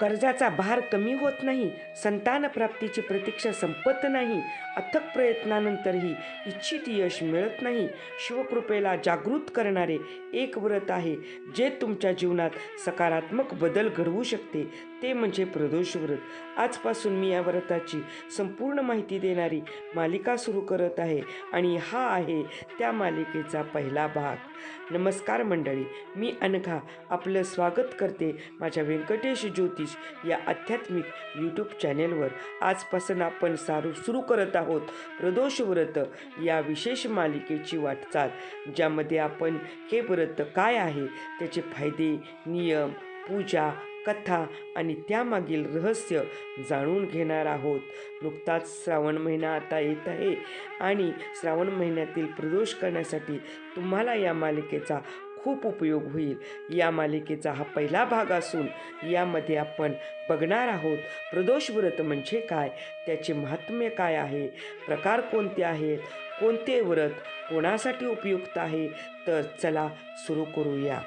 कर्जाचा भार कमी होत नाही संतान प्राप्तीची प्रतीक्षा संपत नाही अथक प्रयत्नानंतरही इच्छित यश मिळत नाही. शिवकृपेला जागृत करणारे एक व्रत आहे जे तुमच्या जीवनात सकारात्मक बदल घडवू शकते. ते म्हणजे प्रदोष व्रत आजपासून मी या व्रताची संपूर्ण माहिती देणारी मालिका सुरू करत आहे आणि हा आहे त्या मालिकेचा पहिला भाग. नमस्कार मंडळी मी अनघा आपलं स्वागत करते माझ्या व्यंकटेश ज्योतिष या आध्यात्मिक यूट्यूब चॅनेलवर आजपासून आपण सारू सुरू करत आहोत प्रदोष व्रत या विशेष मालिकेची वाटचाल ज्यामध्ये आपण हे व्रत काय आहे त्याचे फायदे नियम पूजा कथा आणि त्यामागील रहस्य जाणून घेणार आहोत. नुकताच श्रावण महिना आता येत आहे आणि श्रावण महिन्यातील प्रदोष करण्यासाठी तुम्हाला या मालिकेचा खूप उपयोग होईल. या मालिकेचा हा पहिला भाग असून यामध्ये आपण बघणार आहोत प्रदोष व्रत म्हणजे काय त्याचे महात्म्य काय आहे प्रकार कोणते आहेत कोणते व्रत कोणासाठी उपयुक्त आहे? तर चला सुरू करूया.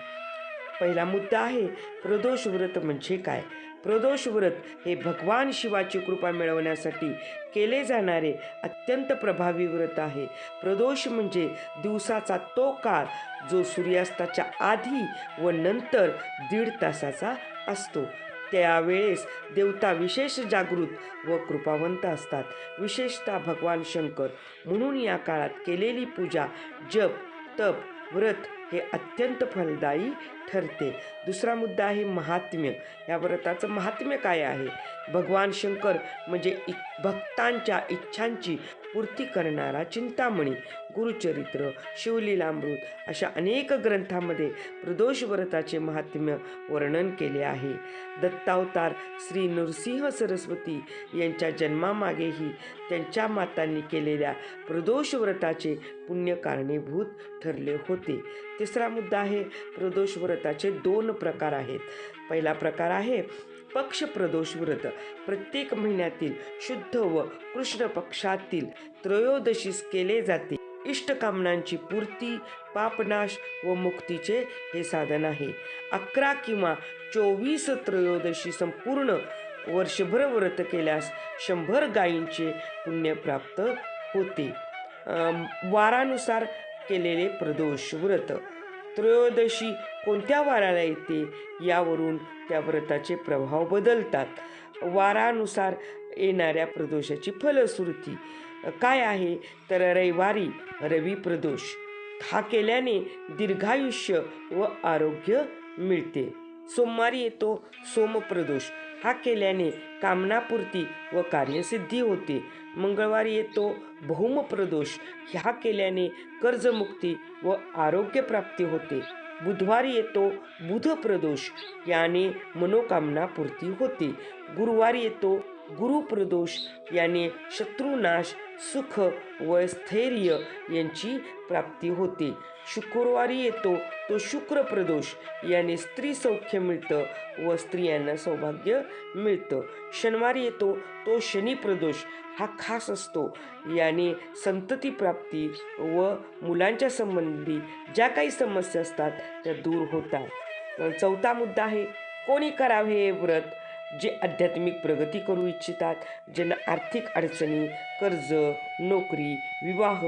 पहिला मुद्दा आहे प्रदोष व्रत म्हणजे काय? प्रदोष व्रत हे भगवान शिवाची कृपा मिळवण्यासाठी केले जाणारे अत्यंत प्रभावी व्रत आहे. प्रदोष म्हणजे दिवसाचा तो काळ जो सूर्यास्ताच्या आधी व नंतर दीड तासाचा असतो. त्यावेळेस देवता विशेष जागृत व कृपावंत असतात. विशेषतः भगवान शंकर. म्हणून या काळात केलेली पूजा जप तप व्रत हे अत्यंत फलदायी ठरते. दुसरा मुद्दा आहे महात्म्य. या व्रताचं महात्म्य काय आहे? भगवान शंकर म्हणजे इ भक्तांच्या इच्छांची पूर्ती करणारा चिंतामणी. गुरुचरित्र शिवलीलामृत अशा अनेक ग्रंथामध्ये प्रदोष व्रताचे महात्म्य वर्णन केले आहे. दत्तावतार श्री नृसिंह सरस्वती यांच्या जन्मामागेही त्यांच्या मातांनी केलेल्या प्रदोष व्रताचे पुण्य कारणीभूत ठरले होते. तिसरा मुद्दा आहे प्रदोष व्रताचे दोन प्रकार आहेत. पहिला प्रकार आहे पक्ष प्रदोष व्रत. प्रत्येक महिन्यातील शुद्ध व कृष्ण पक्षातील त्रयोदशीस केले जाते. इष्टकामनांची पूर्ती पापनाश व मुक्तीचे हे साधन आहे. अकरा किंवा चोवीस त्रयोदशी संपूर्ण वर्षभर व्रत केल्यास शंभर गायींचे पुण्य प्राप्त होते. वारानुसार केलेले प्रदोष व्रत. त्रयोदशी कोणत्या वाराला येते? यावरून त्या व्रताचे प्रभाव बदलतात. वारानुसार येणाऱ्या प्रदोषाची फलश्रुती. काय आहे? तर रविवारी रवी प्रदोष. हा केल्याने दीर्घायुष्य व आरोग्य मिळते. सोमवारी येतो सोमप्रदोष. हा केल्याने कामनापूर्ती व कार्यसिद्धी होते. मंगळवारी येतो भौमप्रदोष ह्या केल्याने कर्जमुक्ती व आरोग्यप्राप्ती होते. बुधवारी येतो बुधप्रदोष. याने मनोकामना पूर्ती होते. गुरुवारी येतो गुरुप्रदोष याने शत्रुनाश सुख व स्थैर्य यांची प्राप्ती होते. शुक्रवारी येतो तो शुक्रप्रदोष याने स्त्री सौख्य मिळतं व स्त्रियांना सौभाग्य मिळतं. शनिवारी येतो तो शनिप्रदोष हा खास असतो. याने संतती प्राप्ती व मुलांच्या संबंधी ज्या काही समस्या असतात त्या दूर होतात. चौथा मुद्दा आहे कोणी करावे हे व्रत? जे आध्यात्मिक प्रगती करू इच्छितात ज्यांना आर्थिक अडचणी कर्ज नोकरी विवाह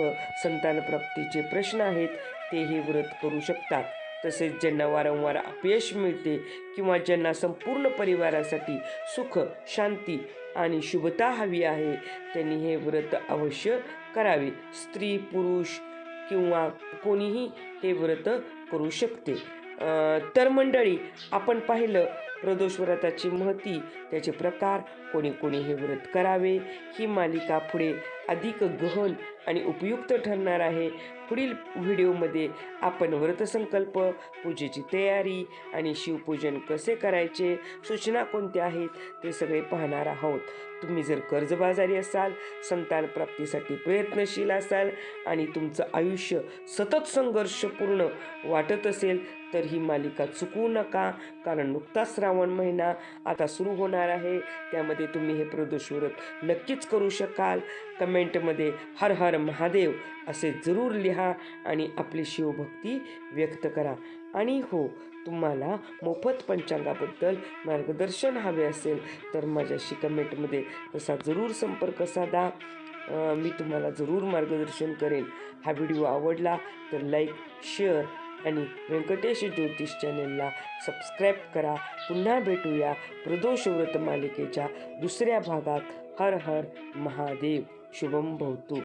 संतानप्राप्तीचे प्रश्न आहेत ते हे व्रत करू शकतात. तसेच ज्यांना वारंवार अपयश मिळते किंवा ज्यांना संपूर्ण परिवारासाठी सुख शांती आणि शुभता हवी आहे त्यांनी हे व्रत अवश्य करावे. स्त्री पुरुष किंवा कोणीही हे व्रत करू शकते. तर मंडळी आपण पाहिलं प्रदोष व्रताची महती त्याचे प्रकार कोणी कोणी हे व्रत करावे ही मालिका पुढे अधिक गहन आणि उपयुक्त ठरणार आहे. पुढील व्हिडिओमध्ये आपण व्रतसंकल्प पूजेची तयारी आणि शिवपूजन कसे करायचे सूचना कोणत्या आहेत ते सगळे पाहणार आहोत. तुम्ही जर कर्जबाजारी असाल संतान प्राप्तीसाठी प्रयत्नशील असाल आणि तुमचं आयुष्य सतत संघर्षपूर्ण वाटत असेल तर ही मालिका चुकवू नका कारण नुकताच श्रावण महिना आता सुरू होणार आहे. त्यामध्ये तुम्ही हे प्रदोष व्रत नक्कीच करू शकाल. कमेंट कमेंटमध्ये हर हर महादेव असे जरूर लिहा आणि आपली शिवभक्ती व्यक्त करा. आणि हो तुम्हाला मोफत पंचांगाबद्दल मार्गदर्शन हवे असेल तर माझ्याशी कमेंटमध्ये तसा जरूर संपर्क साधा. मी तुम्हाला जरूर मार्गदर्शन करेन. हा व्हिडिओ आवडला तर लाईक शेअर आणि व्यंकटेश ज्योतिष चॅनेलला सबस्क्राईब करा. पुन्हा भेटूया प्रदोष व्रत मालिकेच्या दुसऱ्या भागात. हर हर महादेव. शुभम भवतू